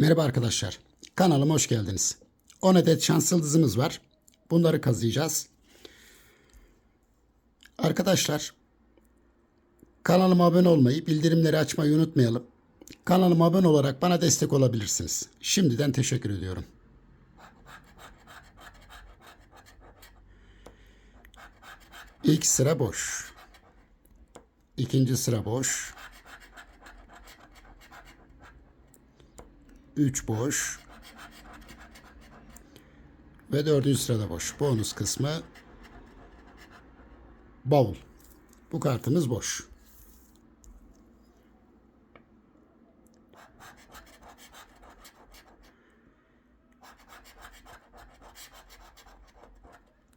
Merhaba arkadaşlar. Kanalıma hoş geldiniz. 10 adet şans yıldızımız var. Bunları kazıyacağız. Arkadaşlar kanalıma abone olmayı, bildirimleri açmayı unutmayalım. Kanalıma abone olarak bana destek olabilirsiniz. Şimdiden teşekkür ediyorum. İlk sıra boş. İkinci sıra boş. 3 boş. Ve dördüncü sırada boş. Bonus kısmı bavul. Bu kartımız boş.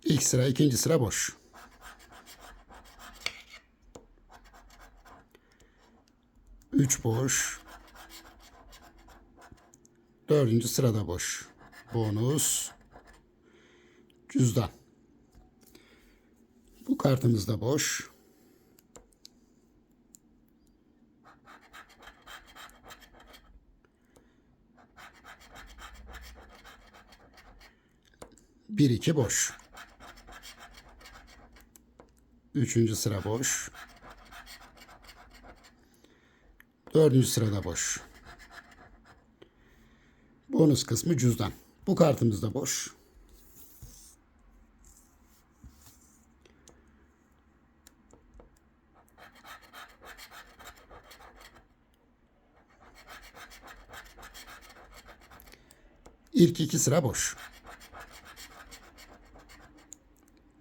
İlk sıra, ikinci sıra boş. Üç boş. Dördüncü sırada boş. Bonus. Cüzdan. Bu kartımız da boş. Bir iki boş. Üçüncü sıra boş. Dördüncü sırada boş. Bonus kısmı cüzdan. Bu kartımız da boş. İlk iki sıra boş.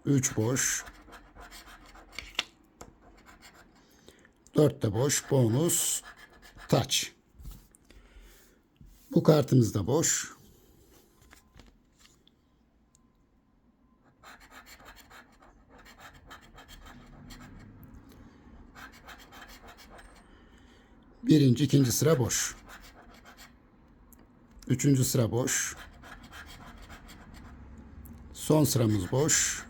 Üç boş. Dört de boş. Bonus. Taç. Bu kartımız da boş. Birinci, ikinci sıra boş. Üçüncü sıra boş. Son sıramız boş.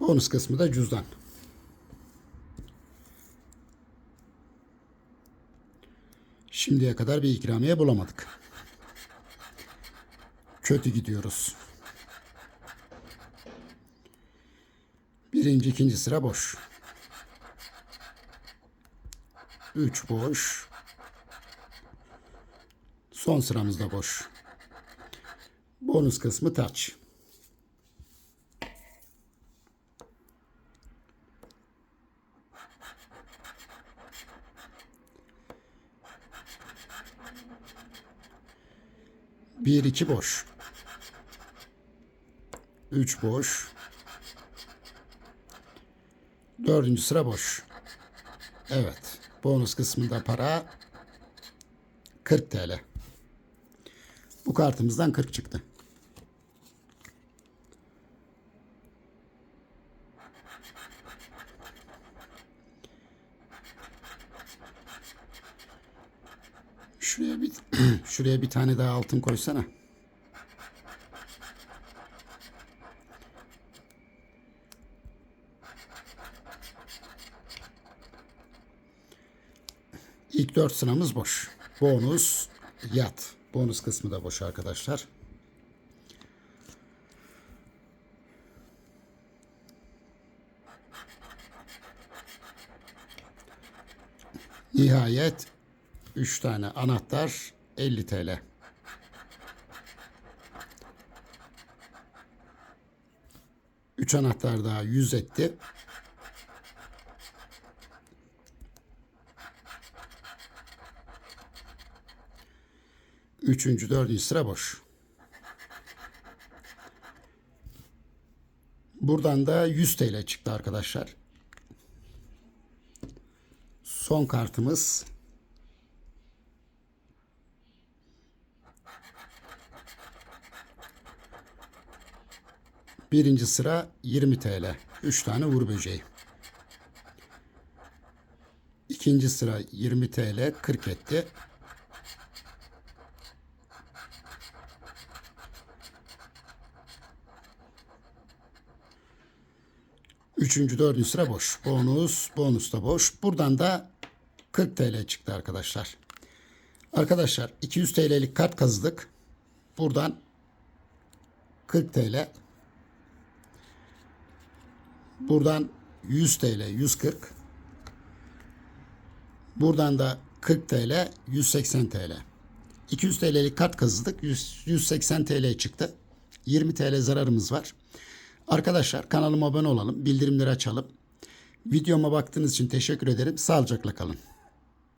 Bonus kısmı da cüzdan. Şimdiye kadar bir ikramiye bulamadık. Kötü gidiyoruz. Birinci, ikinci sıra boş. Üç boş. Son sıramız da boş. Bonus kısmı taç. Bir iki boş. Üç boş. Dördüncü sıra boş. Evet. Bonus kısmında para 40 TL. Bu kartımızdan 40 çıktı. Şuraya bir şuraya bir tane daha altın koysana. İlk dört sıramız boş. Bonus yat. Bonus kısmı da boş arkadaşlar. Nihayet 3 tane anahtar 50 TL. Üç anahtar daha 100 etti. Üçüncü, dördüncü sıra boş. Buradan da 100 TL çıktı arkadaşlar. Son kartımız Birinci sıra 20 TL. 3 tane vur böceği. İkinci sıra 20 TL 40 etti. Üçüncü, dördüncü sıra boş. Bonus, bonus da boş. Buradan da 40 TL çıktı arkadaşlar. Arkadaşlar 200 TL'lik kart kazıdık. Buradan 40 TL. Buradan 100 TL 140. Buradan da 40 TL 180 TL. 200 TL'lik kart kazıdık. 100, 180 TL çıktı. 20 TL zararımız var. Arkadaşlar kanalıma abone olalım. Bildirimleri açalım. Videoma baktığınız için teşekkür ederim. Sağlıcakla kalın.